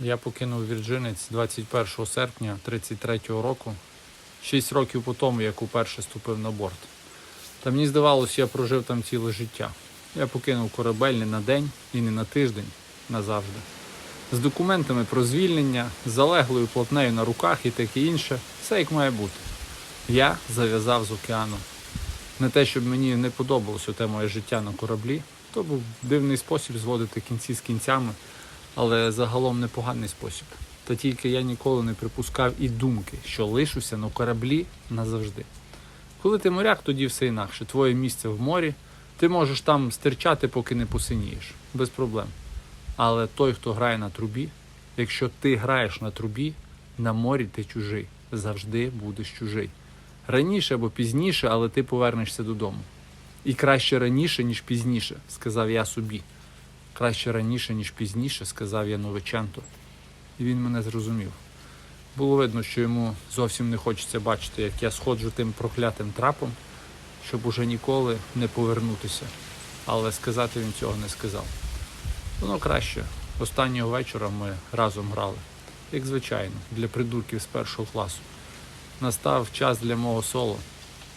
Я покинув Вірджинець 21 серпня 33-го року, 6 років по тому, як уперше ступив на борт. Та мені здавалося, я прожив там ціле життя. Я покинув корабель не на день і не на тиждень, назавжди. З документами про звільнення, з залеглою плотнею на руках і таке інше, все як має бути. Я зав'язав з океаном. Не те, щоб мені не подобалося те моє життя на кораблі, то був дивний спосіб зводити кінці з кінцями, але загалом непоганий спосіб. Та тільки я ніколи не припускав і думки, що лишуся на кораблі назавжди. Коли ти моряк, тоді все інакше. Твоє місце в морі, ти можеш там стирчати, поки не посинієш, без проблем. Але той, хто грає на трубі, якщо ти граєш на трубі, на морі ти чужий, завжди будеш чужий. Раніше або пізніше, але ти повернешся додому. І краще раніше, ніж пізніше, сказав я собі. Краще раніше, ніж пізніше, сказав я Новиченто. І він мене зрозумів. Було видно, що йому зовсім не хочеться бачити, як я сходжу тим проклятим трапом, щоб уже ніколи не повернутися. Але сказати він цього не сказав. Воно краще. Останнього вечора ми разом грали, як звичайно, для придурків з першого класу. Настав час для мого соло.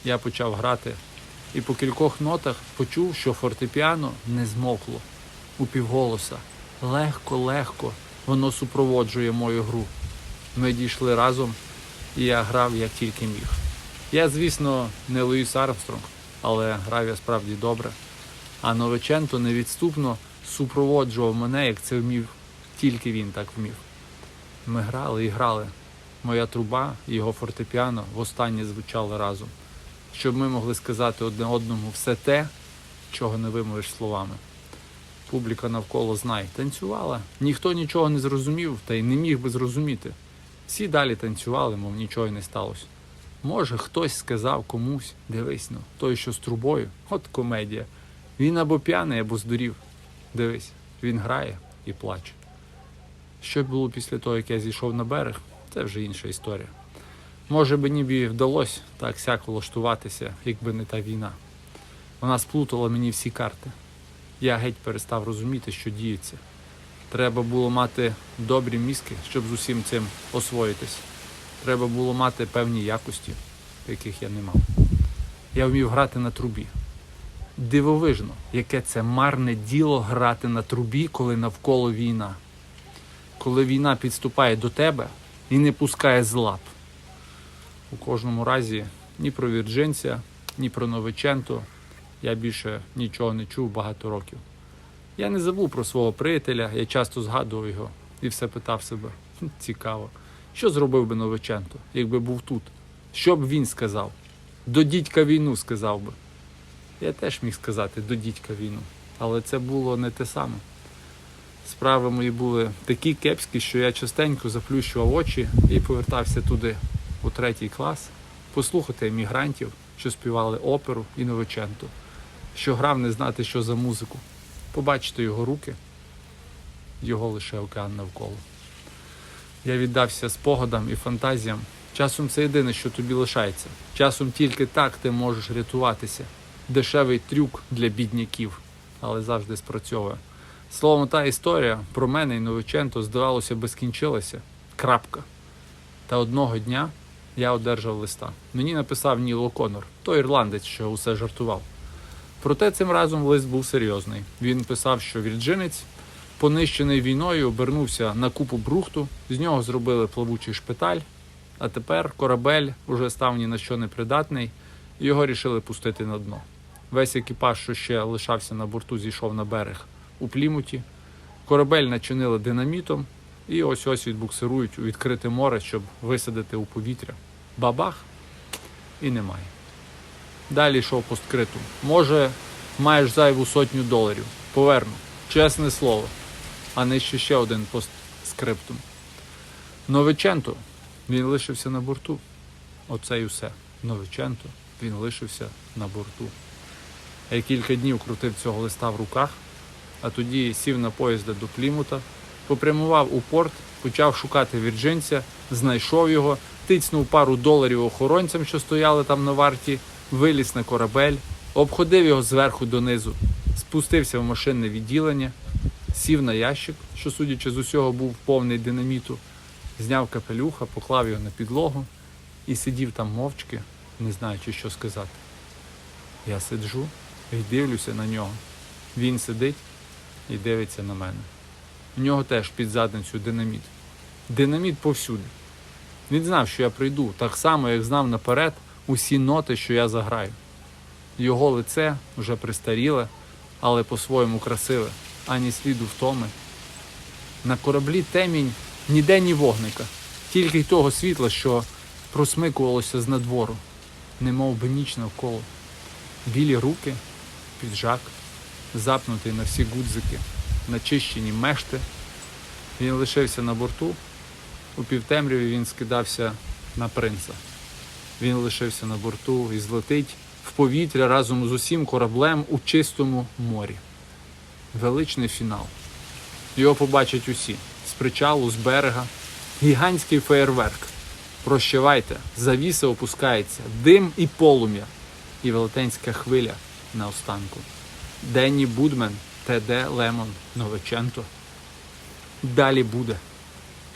Я почав грати і по кількох нотах почув, що фортепіано не змокло у півголоса. Легко, легко воно супроводжує мою гру. Ми дійшли разом, і я грав як тільки міг. Я, звісно, не Луїс Армстронг, але грав я справді добре. А Новиченто невідступно супроводжував мене, як це вмів, тільки він так вмів. Ми грали і грали. Моя труба його фортепіано востаннє звучали разом, щоб ми могли сказати одне одному все те, чого не вимовиш словами. Публіка навколо знай, танцювала. Ніхто нічого не зрозумів та й не міг би зрозуміти. Всі далі танцювали, мов нічого й не сталося. Може, хтось сказав комусь, дивись ну, той, що з трубою, от комедія. Він або п'яний, або здурів. Дивись, він грає і плаче. Що було після того, як я зійшов на берег, це вже інша історія. Може би ніби вдалося так сяк влаштуватися, якби не та війна. Вона сплутала мені всі карти. Я геть перестав розуміти, що діється. Треба було мати добрі мізки, щоб з усім цим освоїтись. Треба було мати певні якості, яких я не мав. Я вмів грати на трубі. Дивовижно, яке це марне діло грати на трубі, коли навколо війна. Коли війна підступає до тебе і не пускає з лап. У кожному разі ні про Вірджинця, ні про Новиченто я більше нічого не чув багато років. Я не забув про свого приятеля, я часто згадував його і все питав себе. Цікаво, що зробив би Новиченто, якби був тут? Що б він сказав? До дідька війну сказав би. Я теж міг сказати до дідька війну, але це було не те саме. Справи мої були такі кепські, що я частенько заплющував очі і повертався туди, у третій клас, послухати емігрантів, що співали оперу і Новиченто, що грав не знати, що за музику, побачити його руки, його лише океан навколо. Я віддався спогадам і фантазіям. Часом це єдине, що тобі лишається. Часом тільки так ти можеш рятуватися. Дешевий трюк для бідняків, але завжди спрацьовує. Словом, та історія про мене і Новиченто, здавалося, би скінчилася. Крапка. Та одного дня я одержав листа. Мені написав Ніл О'Конор, той ірландець, що усе жартував. Проте цим разом лист був серйозний. Він писав, що вірджинець, понищений війною, обернувся на купу брухту, з нього зробили плавучий шпиталь, а тепер корабель уже став ні на що не придатний, його рішили пустити на дно. Весь екіпаж, що ще лишався на борту, зійшов на берег у плімуті. Корабель начинили динамітом, і ось ось відбуксирують у відкрите море, щоб висадити у повітря. Бабах і немає. Далі йшов посткритум. Може, маєш зайву сотню доларів. Поверну. Чесне слово. А нижче ще один постскриптум. Новиченто він лишився на борту. Оце і все. Новиченто він лишився на борту. Я кілька днів крутив цього листа в руках, а тоді сів на поїзда до Плімута, попрямував у порт, почав шукати вірджинця, знайшов його, тицнув пару доларів охоронцям, що стояли там на варті, виліз на корабель, обходив його зверху донизу, спустився в машинне відділення сів на ящик, що, судячи з усього, був повний динаміту, зняв капелюха, поклав його на підлогу і сидів там мовчки, не знаючи, що сказати. Я сиджу і дивлюся на нього. Він сидить і дивиться на мене. У нього теж під задницю динаміт. Динаміт повсюди. Він знав, що я прийду, так само, як знав наперед усі ноти, що я заграю. Його лице вже пристаріле, але по-своєму красиве, ані сліду втоми. На кораблі темінь ніде ні вогника, тільки й того світла, що просмикувалося з надвору, немов би ніч навколо. Білі руки, піджак, запнутий на всі гудзики, начищені мешти. Він лишився на борту. У півтемряві він скидався на принца. Він лишився на борту і злетить в повітря разом з усім кораблем у чистому морі. Величний фінал. Його побачать усі з причалу, з берега. Гігантський феєрверк. Прощавайте, завіса опускається, дим і полум'я, і велетенська хвиля на останку. Денні Будмен, ТД Лемон, Новиченто. Далі буде.